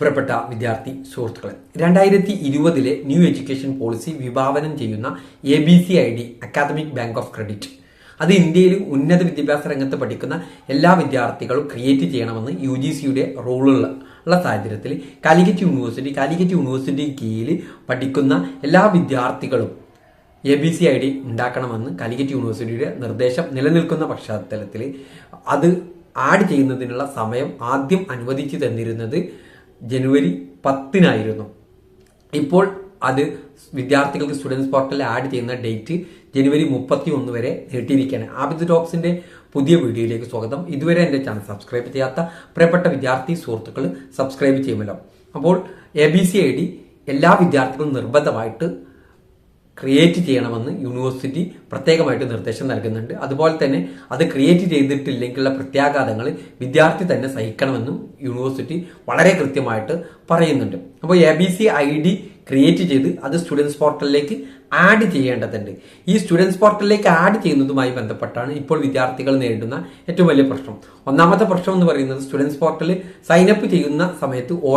പ്രിയപ്പെട്ട വിദ്യാർത്ഥി സുഹൃത്തുക്കളെ രണ്ടായിരത്തി ഇരുപതിലെ ന്യൂ എഡ്യൂക്കേഷൻ പോളിസി വിഭാവനം ചെയ്യുന്ന A B C I D academic bank of credit. അത് ഇന്ത്യയിൽ ഉന്നത വിദ്യാഭ്യാസ രംഗത്ത് പഠിക്കുന്ന എല്ലാ വിദ്യാർത്ഥികളും ക്രിയേറ്റ് ചെയ്യണമെന്ന് യു ജി സിയുടെ റൂളുള്ള ഉള്ള സാഹചര്യത്തിൽ കാലിക്കറ്റ് യൂണിവേഴ്സിറ്റി കാലിക്കറ്റ് യൂണിവേഴ്സിറ്റി കീഴിൽ പഠിക്കുന്ന എല്ലാ വിദ്യാർത്ഥികളും A B C I D ഉണ്ടാക്കണമെന്ന് കാലിക്കറ്റ് യൂണിവേഴ്സിറ്റിയുടെ നിർദ്ദേശം നിലനിൽക്കുന്ന പശ്ചാത്തലത്തിൽ അത് ആഡ് ചെയ്യുന്നതിനുള്ള സമയം ആദ്യം അനുവദിച്ചു തന്നിരുന്നത് ജനുവരി പത്തിനായിരുന്നു. ഇപ്പോൾ അത് വിദ്യാർത്ഥികൾക്ക് സ്റ്റുഡൻസ് പോർട്ടലിൽ ആഡ് ചെയ്യുന്ന ഡേറ്റ് ജനുവരി മുപ്പത്തി ഒന്ന് വരെ നീട്ടിയിരിക്കുകയാണ്. ആബിദ് ടോക്സിന്റെ പുതിയ വീഡിയോയിലേക്ക് സ്വാഗതം. ഇതുവരെ എന്റെ ചാനൽ സബ്സ്ക്രൈബ് ചെയ്യാത്ത പ്രിയപ്പെട്ട വിദ്യാർത്ഥി സുഹൃത്തുക്കൾ സബ്സ്ക്രൈബ് ചെയ്യുമല്ലോ. അപ്പോൾ A B C I D എല്ലാ വിദ്യാർത്ഥികളും നിർബന്ധമായിട്ട് ക്രിയേറ്റ് ചെയ്യണമെന്ന് യൂണിവേഴ്സിറ്റി പ്രത്യേകമായിട്ട് നിർദ്ദേശം നൽകുന്നുണ്ട്. അതുപോലെ തന്നെ അത് ക്രിയേറ്റ് ചെയ്തിട്ടില്ലെങ്കിലുള്ള പ്രത്യാഘാതങ്ങൾ വിദ്യാർത്ഥി തന്നെ സഹിക്കണമെന്നും യൂണിവേഴ്സിറ്റി വളരെ കൃത്യമായിട്ട് പറയുന്നുണ്ട്. അപ്പോൾ A B C I D create ചെയ്ത് അത് സ്റ്റുഡൻസ് പോർട്ടലിലേക്ക് ആഡ് ചെയ്യേണ്ടതുണ്ട്. ഈ സ്റ്റുഡൻസ് പോർട്ടലിലേക്ക് ആഡ് ചെയ്യുന്നതുമായി ബന്ധപ്പെട്ടാണ് ഇപ്പോൾ വിദ്യാർത്ഥികൾ നേരിടുന്ന ഏറ്റവും വലിയ പ്രശ്നം. ഒന്നാമത്തെ പ്രശ്നം എന്ന് പറയുന്നത് സ്റ്റുഡൻസ് പോർട്ടലിൽ സൈനപ്പ് ചെയ്യുന്ന സമയത്ത് ഒ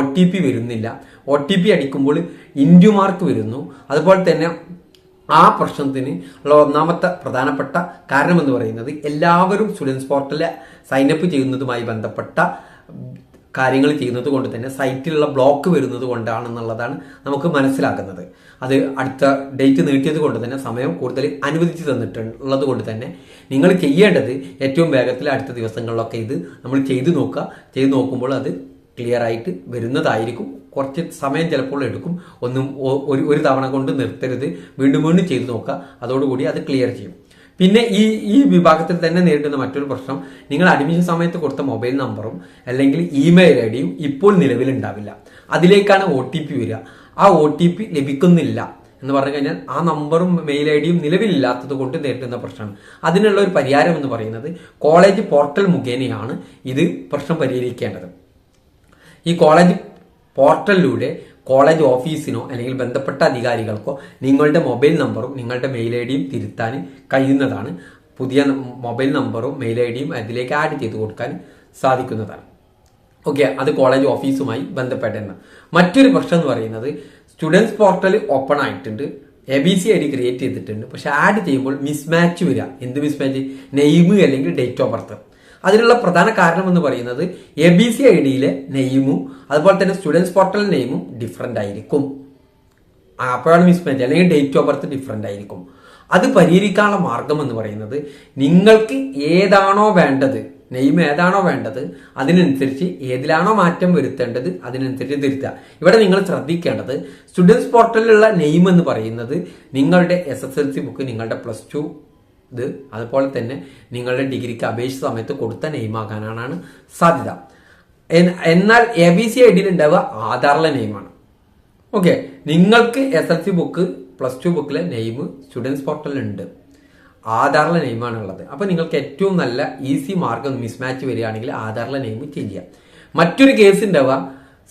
വരുന്നില്ല. ഒ അടിക്കുമ്പോൾ ഇൻഡ്യു മാർക്ക് വരുന്നു. അതുപോലെ തന്നെ ആ പ്രശ്നത്തിന് ഉള്ള ഒന്നാമത്തെ പ്രധാനപ്പെട്ട കാരണം എന്ന് പറയുന്നത് എല്ലാവരും സ്റ്റുഡൻസ് പോർട്ടലിൽ സൈനപ്പ് ചെയ്യുന്നതുമായി ബന്ധപ്പെട്ട കാര്യങ്ങൾ ചെയ്യുന്നത് കൊണ്ട് തന്നെ സൈറ്റിലുള്ള ബ്ലോക്ക് വരുന്നത് കൊണ്ടാണെന്നുള്ളതാണ് നമുക്ക് മനസ്സിലാക്കുന്നത്. അത് അടുത്ത ഡേറ്റ് നീട്ടിയത് കൊണ്ട് തന്നെ സമയം കൂടുതൽ അനുവദിച്ചു തന്നിട്ടുള്ളത് കൊണ്ട് തന്നെ നിങ്ങൾ ചെയ്യേണ്ടത് ഏറ്റവും വേഗത്തിൽ അടുത്ത ദിവസങ്ങളിലൊക്കെ ഇത് നമ്മൾ ചെയ്തു നോക്കുക. ചെയ്തു നോക്കുമ്പോൾ അത് ക്ലിയർ ആയിട്ട് വരുന്നതായിരിക്കും. കുറച്ച് സമയം ചിലപ്പോൾ എടുക്കും. ഒന്നും ഒരു ഒരു തവണ കൊണ്ട് നിർത്തരുത്. വീണ്ടും വീണ്ടും ചെയ്തു നോക്കുക. അതോടുകൂടി അത് ക്ലിയർ ചെയ്യും. പിന്നെ ഈ ഈ വിഭാഗത്തിൽ തന്നെ നേരിടുന്ന മറ്റൊരു പ്രശ്നം നിങ്ങൾ അഡ്മിഷൻ സമയത്ത് കൊടുത്ത മൊബൈൽ നമ്പറും അല്ലെങ്കിൽ ഇമെയിൽ ഐ ഡിയും ഇപ്പോൾ നിലവിലുണ്ടാവില്ല അതിലേക്കാണ് ഒ ടി പി വരിക. ആ ഒ ടി പി ലഭിക്കുന്നില്ല എന്ന് പറഞ്ഞു കഴിഞ്ഞാൽ ആ നമ്പറും മെയിൽ ഐ ഡിയും നിലവിലില്ലാത്തത് കൊണ്ട് നേരിടുന്ന പ്രശ്നമാണ്. അതിനുള്ള ഒരു പരിഹാരം എന്ന് പറയുന്നത് കോളേജ് പോർട്ടൽ മുഖേനയാണ് ഇത് പ്രശ്നം പരിഹരിക്കേണ്ടത്. ഈ കോളേജ് പോർട്ടലിലൂടെ കോളേജ് ഓഫീസിനോ അല്ലെങ്കിൽ ബന്ധപ്പെട്ട അധികാരികൾക്കോ നിങ്ങളുടെ മൊബൈൽ നമ്പറും നിങ്ങളുടെ മെയിൽ ഐ ഡിയും തിരുത്താൻ കഴിയുന്നതാണ്. പുതിയ മൊബൈൽ നമ്പറും മെയിൽ ഐ ഡിയും അതിലേക്ക് ആഡ് ചെയ്ത് കൊടുക്കാൻ സാധിക്കുന്നതാണ്. ഓക്കെ അത് കോളേജ് ഓഫീസുമായി ബന്ധപ്പെട്ടെന്ന് മറ്റൊരു പ്രശ്നം എന്ന് പറയുന്നത് സ്റ്റുഡൻസ് പോർട്ടൽ ഓപ്പൺ ആയിട്ടുണ്ട്. A B C I D create ചെയ്തിട്ടുണ്ട്. പക്ഷെ ആഡ് ചെയ്യുമ്പോൾ മിസ്മാച്ച് വരിക. എന്ത് മിസ്മാച്ച് നെയിം അല്ലെങ്കിൽ ഡേറ്റ് ഓഫ് ബർത്ത്. അതിനുള്ള പ്രധാന കാരണം എന്ന് പറയുന്നത് എ ബി സി ഐ ഡിയിലെ നെയിമും അതുപോലെ തന്നെ സ്റ്റുഡൻസ് പോർട്ടൽ നെയിമും ഡിഫറെന്റ് ആയിരിക്കും. അപ്പോഴാണ് മിസ്മാച്ച് അല്ലെങ്കിൽ ഡേറ്റ് ഓഫ് ബർത്ത് ഡിഫറെന്റ് ആയിരിക്കും. അത് പരിഹരിക്കാനുള്ള മാർഗം എന്ന് പറയുന്നത് നിങ്ങൾക്ക് ഏതാണോ വേണ്ടത് നെയിം ഏതാണോ വേണ്ടത് അതിനനുസരിച്ച് ഏതിലാണോ മാറ്റം വരുത്തേണ്ടത് അതിനനുസരിച്ച് തിരുത്തുക. ഇവിടെ നിങ്ങൾ ശ്രദ്ധിക്കേണ്ടത് സ്റ്റുഡൻസ് പോർട്ടലിലുള്ള നെയിം എന്ന് പറയുന്നത് നിങ്ങളുടെ S S L C book നിങ്ങളുടെ പ്ലസ് ടു ഇത് അതുപോലെ തന്നെ നിങ്ങളുടെ ഡിഗ്രിക്ക് അപേക്ഷിച്ച സമയത്ത് കൊടുത്ത നെയിമാകാനാണ് സാധ്യത. എന്നാൽ എ ബി സി ഐ ഡിയിൽ ഉണ്ടാവുക ആധാറിലെ നെയിമാണ് ഓക്കെ നിങ്ങൾക്ക് S L C book plus two ബുക്കിലെ നെയിം സ്റ്റുഡൻസ് പോർട്ടലിൽ ഉണ്ട്. ആധാറിലെ നെയിമാണ് ഉള്ളത്. അപ്പോൾ നിങ്ങൾക്ക് ഏറ്റവും നല്ല ഈസി മാർഗം മിസ്മാച്ച് വരികയാണെങ്കിൽ ആധാറിലെ നെയിം ചേഞ്ച് ചെയ്യാം. മറ്റൊരു കേസ് ഉണ്ടാവുക.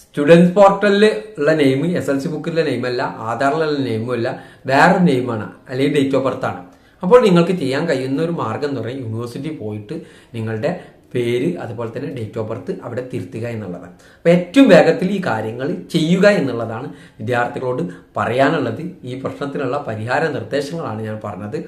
സ്റ്റുഡൻസ് പോർട്ടലിൽ ഉള്ള നെയിം എസ് എൽ സി ബുക്കിലെ നെയിമല്ല ആധാറിലുള്ള നെയിമും അല്ല വേറൊരു നെയിമാണ് അല്ലെങ്കിൽ ഡേറ്റ് ഓഫ് ബർത്ത് ആണ്. അപ്പോൾ നിങ്ങൾക്ക് ചെയ്യാൻ കഴിയുന്ന ഒരു മാർഗം എന്ന് പറയുന്നത് യൂണിവേഴ്സിറ്റി പോയിട്ട് നിങ്ങളുടെ പേര് അതുപോലെ തന്നെ ഡേറ്റ് ഓഫ് ബർത്ത് അവിടെ തിരുത്തുക എന്നുള്ളതാണ്. അപ്പോൾ ഏറ്റവും വേഗത്തിൽ ഈ കാര്യങ്ങൾ ചെയ്യുക എന്നുള്ളതാണ് വിദ്യാർത്ഥികളോട് പറയാനുള്ളത്. ഈ പ്രശ്നത്തിനുള്ള പരിഹാര നിർദ്ദേശങ്ങളാണ് ഞാൻ പറഞ്ഞത്.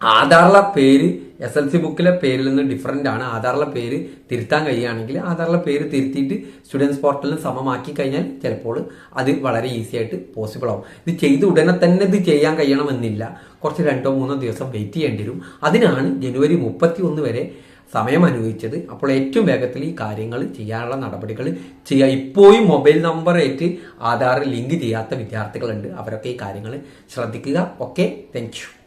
ആധാറിലെ പേര് എസ് എൽ സി ബുക്കിലെ പേരിൽ നിന്ന് ഡിഫറന്റ് ആണ്. ആധാറിലെ പേര് തിരുത്താൻ കഴിയുകയാണെങ്കിൽ ആധാറിലെ പേര് തിരുത്തിയിട്ട് സ്റ്റുഡൻസ് പോർട്ടലിന് സമമാക്കി കഴിഞ്ഞാൽ ചിലപ്പോൾ അത് വളരെ ഈസി ആയിട്ട് പോസിബിൾ ആവും. ഇത് ചെയ്ത് ഉടനെ തന്നെ ഇത് ചെയ്യാൻ കഴിയണമെന്നില്ല. കുറച്ച് രണ്ടോ മൂന്നോ ദിവസം വെയിറ്റ് ചെയ്യേണ്ടി വരും. അതിനാണ് ജനുവരി മുപ്പത്തി ഒന്ന് വരെ സമയം അനുവദിച്ചത്. അപ്പോൾ ഏറ്റവും വേഗത്തിൽ ഈ കാര്യങ്ങൾ ചെയ്യാനുള്ള നടപടികൾ ചെയ്യുക. ഇപ്പോഴും മൊബൈൽ നമ്പർ ആയിട്ട് ആധാർ ലിങ്ക് ചെയ്യാത്ത വിദ്യാർത്ഥികളുണ്ട്. അവരൊക്കെ ഈ കാര്യങ്ങൾ ശ്രദ്ധിക്കുക. Okay thank